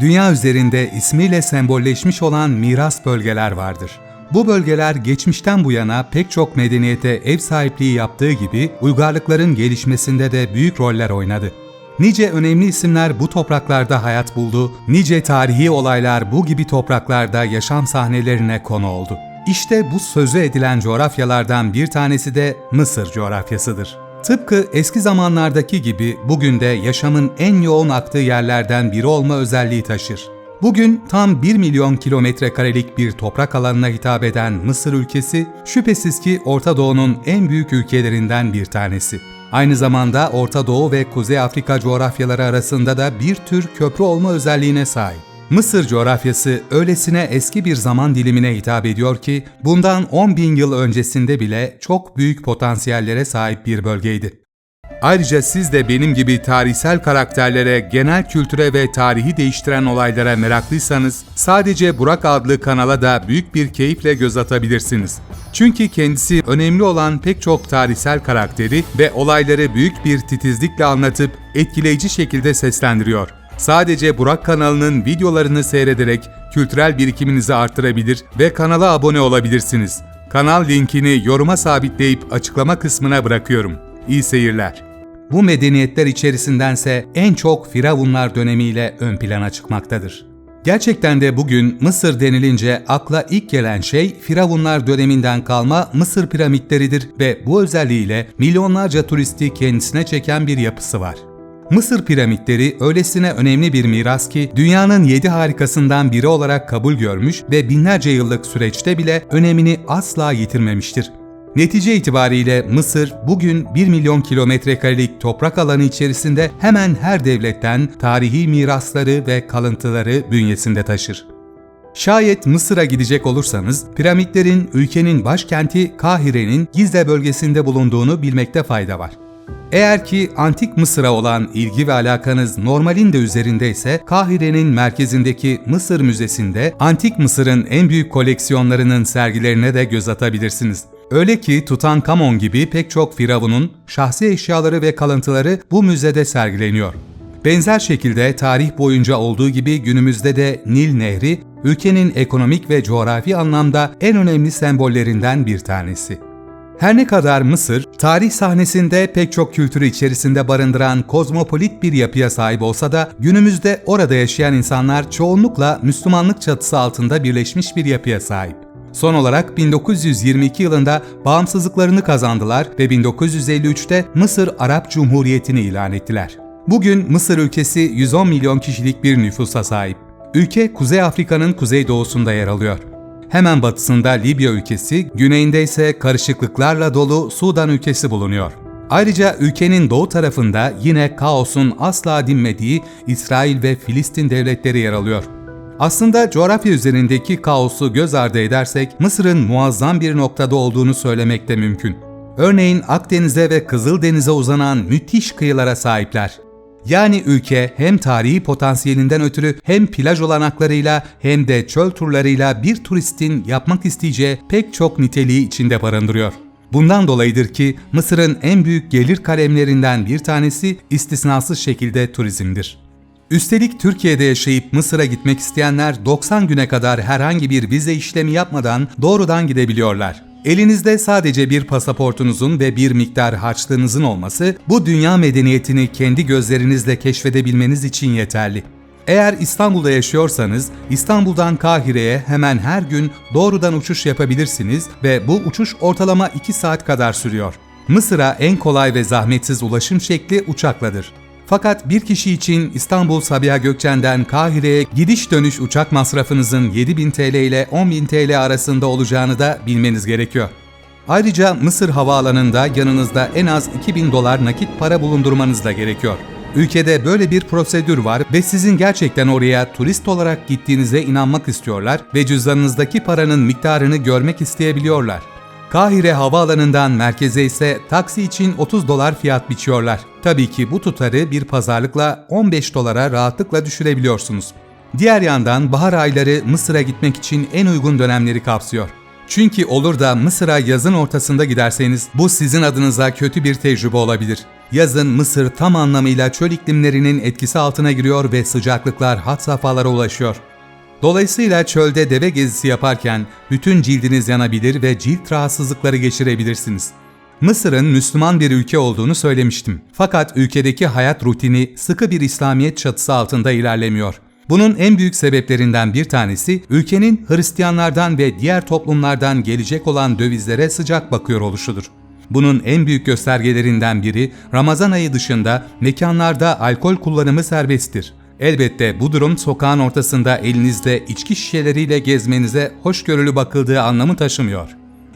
Dünya üzerinde ismiyle sembolleşmiş olan miras bölgeler vardır. Bu bölgeler geçmişten bu yana pek çok medeniyete ev sahipliği yaptığı gibi uygarlıkların gelişmesinde de büyük roller oynadı. Nice önemli isimler bu topraklarda hayat buldu, nice tarihi olaylar bu gibi topraklarda yaşam sahnelerine konu oldu. İşte bu sözü edilen coğrafyalardan bir tanesi de Mısır coğrafyasıdır. Tıpkı eski zamanlardaki gibi bugün de yaşamın en yoğun aktığı yerlerden biri olma özelliği taşır. Bugün tam 1 milyon kilometre karelik bir toprak alanına hitap eden Mısır ülkesi şüphesiz ki Orta Doğu'nun en büyük ülkelerinden bir tanesi. Aynı zamanda Orta Doğu ve Kuzey Afrika coğrafyaları arasında da bir tür köprü olma özelliğine sahip. Mısır coğrafyası öylesine eski bir zaman dilimine hitap ediyor ki bundan 10 bin yıl öncesinde bile çok büyük potansiyellere sahip bir bölgeydi. Ayrıca siz de benim gibi tarihsel karakterlere, genel kültüre ve tarihi değiştiren olaylara meraklıysanız sadece Burak adlı kanala da büyük bir keyifle göz atabilirsiniz. Çünkü kendisi önemli olan pek çok tarihsel karakteri ve olayları büyük bir titizlikle anlatıp etkileyici şekilde seslendiriyor. Sadece Burak kanalının videolarını seyrederek kültürel birikiminizi artırabilir ve kanala abone olabilirsiniz. Kanal linkini yoruma sabitleyip açıklama kısmına bırakıyorum. İyi seyirler. Bu medeniyetler içerisindense en çok Firavunlar dönemiyle ön plana çıkmaktadır. Gerçekten de bugün Mısır denilince akla ilk gelen şey Firavunlar döneminden kalma Mısır piramitleridir ve bu özelliğiyle milyonlarca turisti kendisine çeken bir yapısı var. Mısır piramitleri öylesine önemli bir miras ki dünyanın yedi harikasından biri olarak kabul görmüş ve binlerce yıllık süreçte bile önemini asla yitirmemiştir. Netice itibariyle Mısır bugün 1 milyon kilometre karelik toprak alanı içerisinde hemen her devletten tarihi mirasları ve kalıntıları bünyesinde taşır. Şayet Mısır'a gidecek olursanız piramitlerin ülkenin başkenti Kahire'nin Gizre bölgesinde bulunduğunu bilmekte fayda var. Eğer ki antik Mısır'a olan ilgi ve alakanız normalin de üzerindeyse Kahire'nin merkezindeki Mısır Müzesi'nde antik Mısır'ın en büyük koleksiyonlarının sergilerine de göz atabilirsiniz. Öyle ki Tutankamon gibi pek çok firavunun şahsi eşyaları ve kalıntıları bu müzede sergileniyor. Benzer şekilde tarih boyunca olduğu gibi günümüzde de Nil Nehri, ülkenin ekonomik ve coğrafi anlamda en önemli sembollerinden bir tanesi. Her ne kadar Mısır, tarih sahnesinde pek çok kültürü içerisinde barındıran kozmopolit bir yapıya sahip olsa da günümüzde orada yaşayan insanlar çoğunlukla Müslümanlık çatısı altında birleşmiş bir yapıya sahip. Son olarak 1922 yılında bağımsızlıklarını kazandılar ve 1953'te Mısır Arap Cumhuriyeti'ni ilan ettiler. Bugün Mısır ülkesi 110 milyon kişilik bir nüfusa sahip. Ülke Kuzey Afrika'nın kuzeydoğusunda yer alıyor. Hemen batısında Libya ülkesi, güneyinde ise karışıklıklarla dolu Sudan ülkesi bulunuyor. Ayrıca ülkenin doğu tarafında yine kaosun asla dinmediği İsrail ve Filistin devletleri yer alıyor. Aslında coğrafya üzerindeki kaosu göz ardı edersek Mısır'ın muazzam bir noktada olduğunu söylemek de mümkün. Örneğin Akdeniz'e ve Kızıldeniz'e uzanan müthiş kıyılara sahipler. Yani ülke hem tarihi potansiyelinden ötürü hem plaj olanaklarıyla hem de çöl turlarıyla bir turistin yapmak isteyeceği pek çok niteliği içinde barındırıyor. Bundan dolayıdır ki Mısır'ın en büyük gelir kalemlerinden bir tanesi istisnasız şekilde turizmdir. Üstelik Türkiye'de yaşayıp Mısır'a gitmek isteyenler 90 güne kadar herhangi bir vize işlemi yapmadan doğrudan gidebiliyorlar. Elinizde sadece bir pasaportunuzun ve bir miktar harçlığınızın olması bu dünya medeniyetini kendi gözlerinizle keşfedebilmeniz için yeterli. Eğer İstanbul'da yaşıyorsanız İstanbul'dan Kahire'ye hemen her gün doğrudan uçuş yapabilirsiniz ve bu uçuş ortalama 2 saat kadar sürüyor. Mısır'a en kolay ve zahmetsiz ulaşım şekli uçakladır. Fakat bir kişi için İstanbul Sabiha Gökçen'den Kahire'ye gidiş dönüş uçak masrafınızın 7000 TL ile 10.000 TL arasında olacağını da bilmeniz gerekiyor. Ayrıca Mısır Havaalanı'nda yanınızda en az 2000 dolar nakit para bulundurmanız da gerekiyor. Ülkede böyle bir prosedür var ve sizin gerçekten oraya turist olarak gittiğinize inanmak istiyorlar ve cüzdanınızdaki paranın miktarını görmek isteyebiliyorlar. Kahire havaalanından merkeze ise taksi için 30 dolar fiyat biçiyorlar. Tabii ki bu tutarı bir pazarlıkla 15 dolara rahatlıkla düşürebiliyorsunuz. Diğer yandan bahar ayları Mısır'a gitmek için en uygun dönemleri kapsıyor. Çünkü olur da Mısır'a yazın ortasında giderseniz bu sizin adınıza kötü bir tecrübe olabilir. Yazın Mısır tam anlamıyla çöl iklimlerinin etkisi altına giriyor ve sıcaklıklar had safhalara ulaşıyor. Dolayısıyla çölde deve gezisi yaparken bütün cildiniz yanabilir ve cilt rahatsızlıkları geçirebilirsiniz. Mısır'ın Müslüman bir ülke olduğunu söylemiştim. Fakat ülkedeki hayat rutini sıkı bir İslamiyet çatısı altında ilerlemiyor. Bunun en büyük sebeplerinden bir tanesi ülkenin Hristiyanlardan ve diğer toplumlardan gelecek olan dövizlere sıcak bakıyor oluşudur. Bunun en büyük göstergelerinden biri Ramazan ayı dışında mekanlarda alkol kullanımı serbesttir. Elbette bu durum sokağın ortasında elinizde içki şişeleriyle gezmenize hoşgörülü bakıldığı anlamı taşımıyor.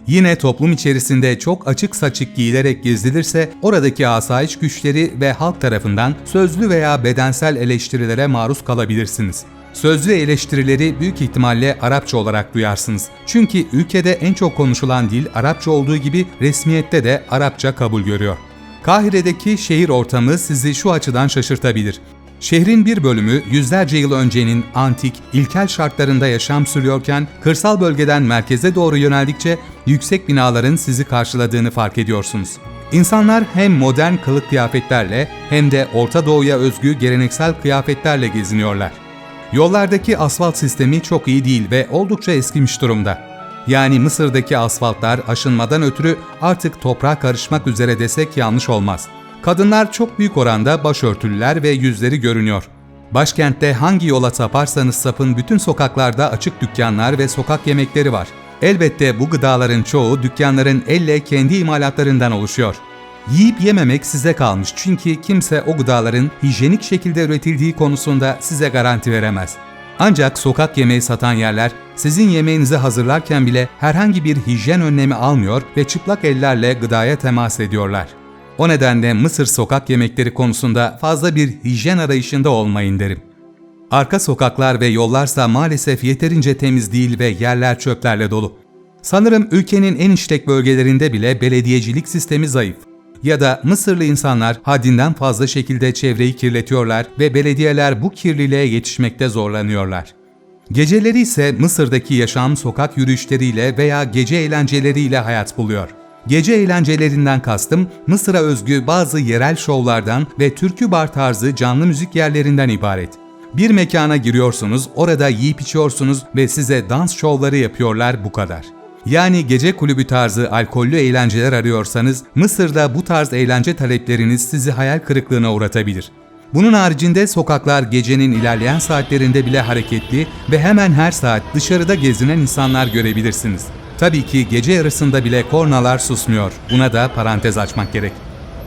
Yine toplum içerisinde çok açık saçık giyilerek gezilirse oradaki asayiş güçleri ve halk tarafından sözlü veya bedensel eleştirilere maruz kalabilirsiniz. Sözlü eleştirileri büyük ihtimalle Arapça olarak duyarsınız. Çünkü ülkede en çok konuşulan dil Arapça olduğu gibi resmiyette de Arapça kabul görüyor. Kahire'deki şehir ortamı sizi şu açıdan şaşırtabilir. Şehrin bir bölümü yüzlerce yıl öncenin antik, ilkel şartlarında yaşam sürüyorken kırsal bölgeden merkeze doğru yöneldikçe yüksek binaların sizi karşıladığını fark ediyorsunuz. İnsanlar hem modern kılık kıyafetlerle hem de Orta Doğu'ya özgü geleneksel kıyafetlerle geziniyorlar. Yollardaki asfalt sistemi çok iyi değil ve oldukça eskimiş durumda. Yani Mısır'daki asfaltlar aşınmadan ötürü artık toprağa karışmak üzere desek yanlış olmaz. Kadınlar çok büyük oranda başörtülüler ve yüzleri görünüyor. Başkentte hangi yola saparsanız sapın bütün sokaklarda açık dükkanlar ve sokak yemekleri var. Elbette bu gıdaların çoğu dükkanların elle kendi imalatlarından oluşuyor. Yiyip yememek size kalmış çünkü kimse o gıdaların hijyenik şekilde üretildiği konusunda size garanti veremez. Ancak sokak yemeği satan yerler sizin yemeğinizi hazırlarken bile herhangi bir hijyen önlemi almıyor ve çıplak ellerle gıdaya temas ediyorlar. O nedenle Mısır sokak yemekleri konusunda fazla bir hijyen arayışında olmayın derim. Arka sokaklar ve yollarsa maalesef yeterince temiz değil ve yerler çöplerle dolu. Sanırım ülkenin en işlek bölgelerinde bile belediyecilik sistemi zayıf. Ya da Mısırlı insanlar haddinden fazla şekilde çevreyi kirletiyorlar ve belediyeler bu kirliliğe yetişmekte zorlanıyorlar. Geceleri ise Mısır'daki yaşam sokak yürüyüşleriyle veya gece eğlenceleriyle hayat buluyor. Gece eğlencelerinden kastım Mısır'a özgü bazı yerel şovlardan ve türkü bar tarzı canlı müzik yerlerinden ibaret. Bir mekana giriyorsunuz, orada yiyip içiyorsunuz ve size dans şovları yapıyorlar bu kadar. Yani gece kulübü tarzı alkollü eğlenceler arıyorsanız Mısır'da bu tarz eğlence talepleriniz sizi hayal kırıklığına uğratabilir. Bunun haricinde sokaklar gecenin ilerleyen saatlerinde bile hareketli ve hemen her saat dışarıda gezinen insanlar görebilirsiniz. Tabii ki gece yarısında bile kornalar susmuyor. Buna da parantez açmak gerek.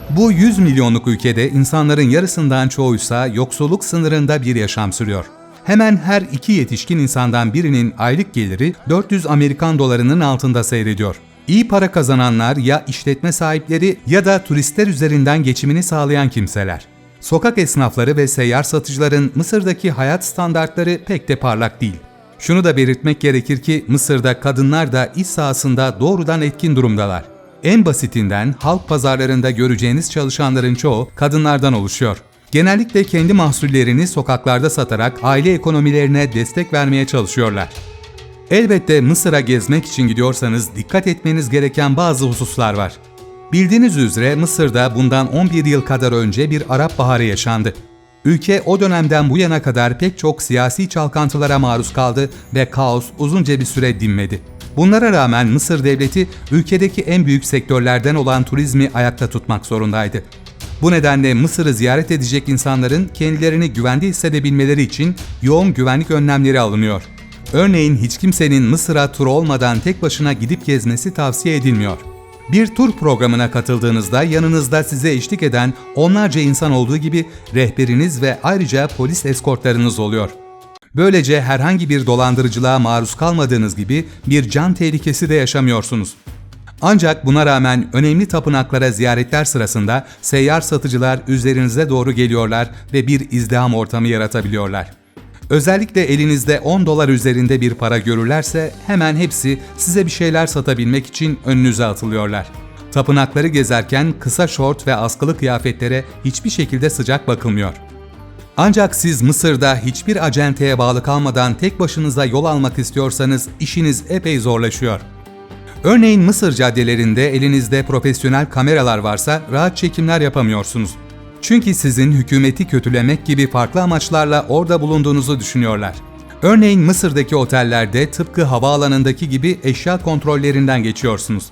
Bu 100 milyonluk ülkede insanların yarısından çoğuysa yoksulluk sınırında bir yaşam sürüyor. Hemen her iki yetişkin insandan birinin aylık geliri 400 Amerikan dolarının altında seyrediyor. İyi para kazananlar ya işletme sahipleri ya da turistler üzerinden geçimini sağlayan kimseler. Sokak esnafları ve seyyar satıcıların Mısır'daki hayat standartları pek de parlak değil. Şunu da belirtmek gerekir ki Mısır'da kadınlar da iş sahasında doğrudan etkin durumdalar. En basitinden halk pazarlarında göreceğiniz çalışanların çoğu kadınlardan oluşuyor. Genellikle kendi mahsullerini sokaklarda satarak aile ekonomilerine destek vermeye çalışıyorlar. Elbette Mısır'a gezmek için gidiyorsanız dikkat etmeniz gereken bazı hususlar var. Bildiğiniz üzere Mısır'da bundan 11 yıl kadar önce bir Arap Baharı yaşandı. Ülke o dönemden bu yana kadar pek çok siyasi çalkantılara maruz kaldı ve kaos uzunca bir süre dinmedi. Bunlara rağmen Mısır devleti ülkedeki en büyük sektörlerden olan turizmi ayakta tutmak zorundaydı. Bu nedenle Mısır'ı ziyaret edecek insanların kendilerini güvende hissedebilmeleri için yoğun güvenlik önlemleri alınıyor. Örneğin hiç kimsenin Mısır'a tur olmadan tek başına gidip gezmesi tavsiye edilmiyor. Bir tur programına katıldığınızda yanınızda size eşlik eden onlarca insan olduğu gibi rehberiniz ve ayrıca polis eskortlarınız oluyor. Böylece herhangi bir dolandırıcılığa maruz kalmadığınız gibi bir can tehlikesi de yaşamıyorsunuz. Ancak buna rağmen önemli tapınaklara ziyaretler sırasında seyyar satıcılar üzerinize doğru geliyorlar ve bir izdiham ortamı yaratabiliyorlar. Özellikle elinizde 10 dolar üzerinde bir para görürlerse hemen hepsi size bir şeyler satabilmek için önünüze atılıyorlar. Tapınakları gezerken kısa şort ve askılı kıyafetlere hiçbir şekilde sıcak bakılmıyor. Ancak siz Mısır'da hiçbir acenteye bağlı kalmadan tek başınıza yol almak istiyorsanız işiniz epey zorlaşıyor. Örneğin Mısır caddelerinde elinizde profesyonel kameralar varsa rahat çekimler yapamıyorsunuz. Çünkü sizin hükümeti kötülemek gibi farklı amaçlarla orada bulunduğunuzu düşünüyorlar. Örneğin Mısır'daki otellerde tıpkı havaalanındaki gibi eşya kontrollerinden geçiyorsunuz.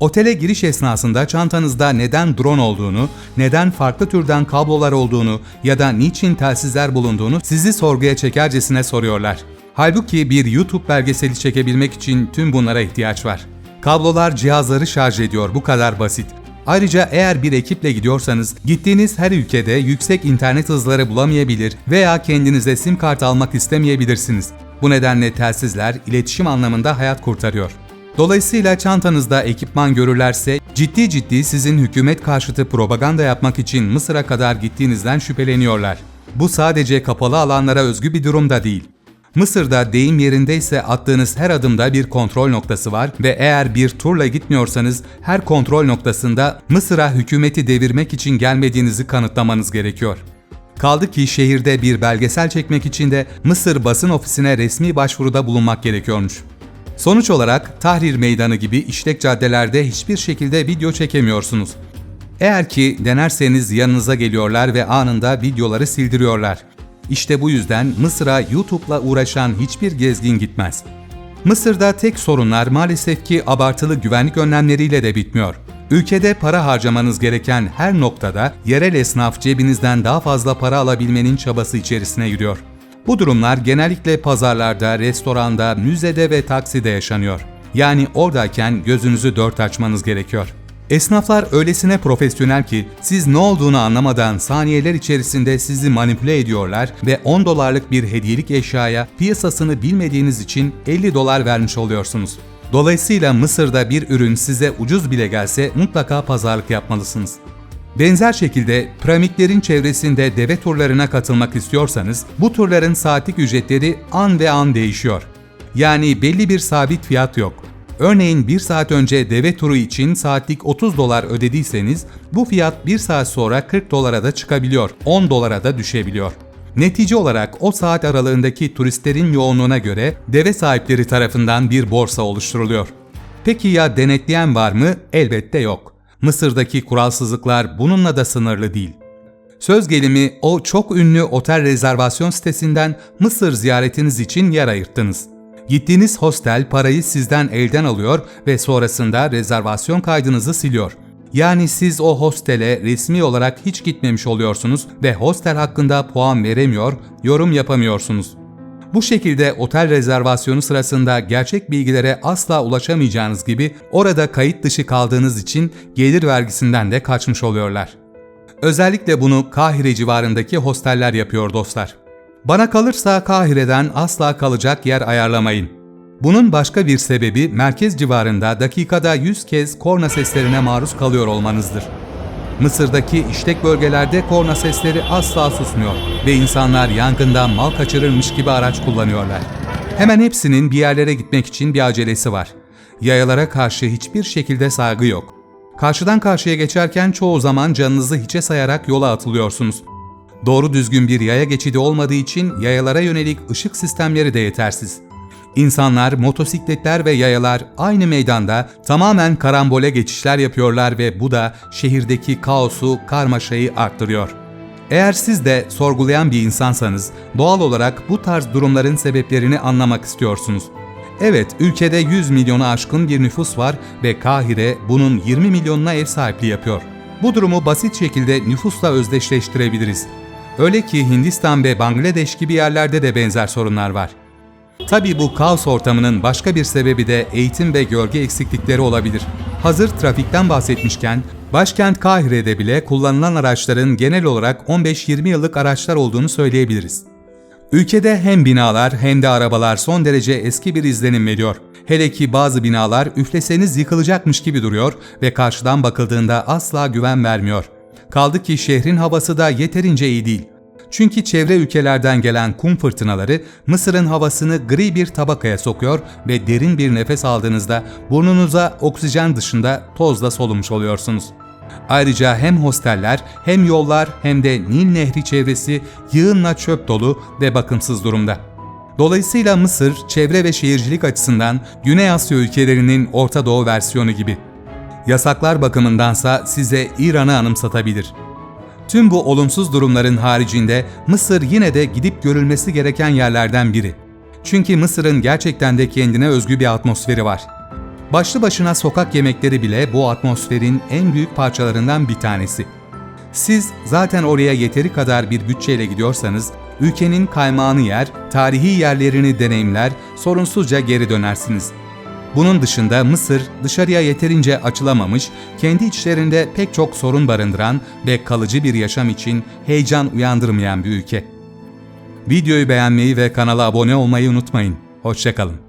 Otele giriş esnasında çantanızda neden drone olduğunu, neden farklı türden kablolar olduğunu ya da niçin telsizler bulunduğunu sizi sorguya çekercesine soruyorlar. Halbuki bir YouTube belgeseli çekebilmek için tüm bunlara ihtiyaç var. Kablolar cihazları şarj ediyor, bu kadar basit. Ayrıca eğer bir ekiple gidiyorsanız gittiğiniz her ülkede yüksek internet hızları bulamayabilir veya kendinize sim kart almak istemeyebilirsiniz. Bu nedenle telsizler iletişim anlamında hayat kurtarıyor. Dolayısıyla çantanızda ekipman görürlerse ciddi ciddi sizin hükümet karşıtı propaganda yapmak için Mısır'a kadar gittiğinizden şüpheleniyorlar. Bu sadece kapalı alanlara özgü bir durum da değil. Mısır'da deyim yerindeyse attığınız her adımda bir kontrol noktası var ve eğer bir turla gitmiyorsanız her kontrol noktasında Mısır'a hükümeti devirmek için gelmediğinizi kanıtlamanız gerekiyor. Kaldı ki şehirde bir belgesel çekmek için de Mısır basın ofisine resmi başvuruda bulunmak gerekiyormuş. Sonuç olarak Tahrir Meydanı gibi işlek caddelerde hiçbir şekilde video çekemiyorsunuz. Eğer ki denerseniz yanınıza geliyorlar ve anında videoları sildiriyorlar. İşte bu yüzden Mısır'a YouTube'la uğraşan hiçbir gezgin gitmez. Mısır'da tek sorunlar maalesef ki abartılı güvenlik önlemleriyle de bitmiyor. Ülkede para harcamanız gereken her noktada yerel esnaf cebinizden daha fazla para alabilmenin çabası içerisine giriyor. Bu durumlar genellikle pazarlarda, restoranda, müzede ve takside yaşanıyor. Yani oradayken gözünüzü dört açmanız gerekiyor. Esnaflar öylesine profesyonel ki siz ne olduğunu anlamadan saniyeler içerisinde sizi manipüle ediyorlar ve 10 dolarlık bir hediyelik eşyaya piyasasını bilmediğiniz için 50 dolar vermiş oluyorsunuz. Dolayısıyla Mısır'da bir ürün size ucuz bile gelse mutlaka pazarlık yapmalısınız. Benzer şekilde piramitlerin çevresinde deve turlarına katılmak istiyorsanız bu turların saatlik ücretleri an ve an değişiyor. Yani belli bir sabit fiyat yok. Örneğin 1 saat önce deve turu için saatlik 30 dolar ödediyseniz bu fiyat 1 saat sonra 40 dolara da çıkabiliyor, 10 dolara da düşebiliyor. Netice olarak o saat aralığındaki turistlerin yoğunluğuna göre deve sahipleri tarafından bir borsa oluşturuluyor. Peki ya denetleyen var mı? Elbette yok. Mısır'daki kuralsızlıklar bununla da sınırlı değil. Söz gelimi o çok ünlü otel rezervasyon sitesinden Mısır ziyaretiniz için yer ayırttınız. Gittiğiniz hostel parayı sizden elden alıyor ve sonrasında rezervasyon kaydınızı siliyor. Yani siz o hostele resmi olarak hiç gitmemiş oluyorsunuz ve hostel hakkında puan veremiyor, yorum yapamıyorsunuz. Bu şekilde otel rezervasyonu sırasında gerçek bilgilere asla ulaşamayacağınız gibi orada kayıt dışı kaldığınız için gelir vergisinden de kaçmış oluyorlar. Özellikle bunu Kahire civarındaki hosteller yapıyor dostlar. Bana kalırsa Kahire'den asla kalacak yer ayarlamayın. Bunun başka bir sebebi merkez civarında dakikada 100 kez korna seslerine maruz kalıyor olmanızdır. Mısır'daki işlek bölgelerde korna sesleri asla susmuyor ve insanlar yangından mal kaçırırmış gibi araç kullanıyorlar. Hemen hepsinin bir yerlere gitmek için bir acelesi var. Yayalara karşı hiçbir şekilde saygı yok. Karşıdan karşıya geçerken çoğu zaman canınızı hiçe sayarak yola atılıyorsunuz. Doğru düzgün bir yaya geçidi olmadığı için yayalara yönelik ışık sistemleri de yetersiz. İnsanlar, motosikletler ve yayalar aynı meydanda tamamen karambole geçişler yapıyorlar ve bu da şehirdeki kaosu, karmaşayı arttırıyor. Eğer siz de sorgulayan bir insansanız doğal olarak bu tarz durumların sebeplerini anlamak istiyorsunuz. Evet, ülkede 100 milyonu aşkın bir nüfus var ve Kahire bunun 20 milyonuna ev sahipliği yapıyor. Bu durumu basit şekilde nüfusla özdeşleştirebiliriz. Öyle ki Hindistan ve Bangladeş gibi yerlerde de benzer sorunlar var. Tabii bu kaos ortamının başka bir sebebi de eğitim ve gölge eksiklikleri olabilir. Hazır trafikten bahsetmişken, başkent Kahire'de bile kullanılan araçların genel olarak 15-20 yıllık araçlar olduğunu söyleyebiliriz. Ülkede hem binalar hem de arabalar son derece eski bir izlenim veriyor. Hele ki bazı binalar üfleseniz yıkılacakmış gibi duruyor ve karşıdan bakıldığında asla güven vermiyor. Kaldı ki şehrin havası da yeterince iyi değil. Çünkü çevre ülkelerden gelen kum fırtınaları Mısır'ın havasını gri bir tabakaya sokuyor ve derin bir nefes aldığınızda burnunuza oksijen dışında tozla solumuş oluyorsunuz. Ayrıca hem hosteller hem yollar hem de Nil Nehri çevresi yığınla çöp dolu ve bakımsız durumda. Dolayısıyla Mısır, çevre ve şehircilik açısından Güney Asya ülkelerinin Orta Doğu versiyonu gibi. Yasaklar bakımındansa size İran'ı anımsatabilir. Tüm bu olumsuz durumların haricinde Mısır yine de gidip görülmesi gereken yerlerden biri. Çünkü Mısır'ın gerçekten de kendine özgü bir atmosferi var. Başlı başına sokak yemekleri bile bu atmosferin en büyük parçalarından bir tanesi. Siz zaten oraya yeteri kadar bir bütçeyle gidiyorsanız, ülkenin kaymağını yer, tarihi yerlerini deneyimler, sorunsuzca geri dönersiniz. Bunun dışında Mısır dışarıya yeterince açılamamış, kendi içlerinde pek çok sorun barındıran ve kalıcı bir yaşam için heyecan uyandırmayan bir ülke. Videoyu beğenmeyi ve kanala abone olmayı unutmayın. Hoşçakalın.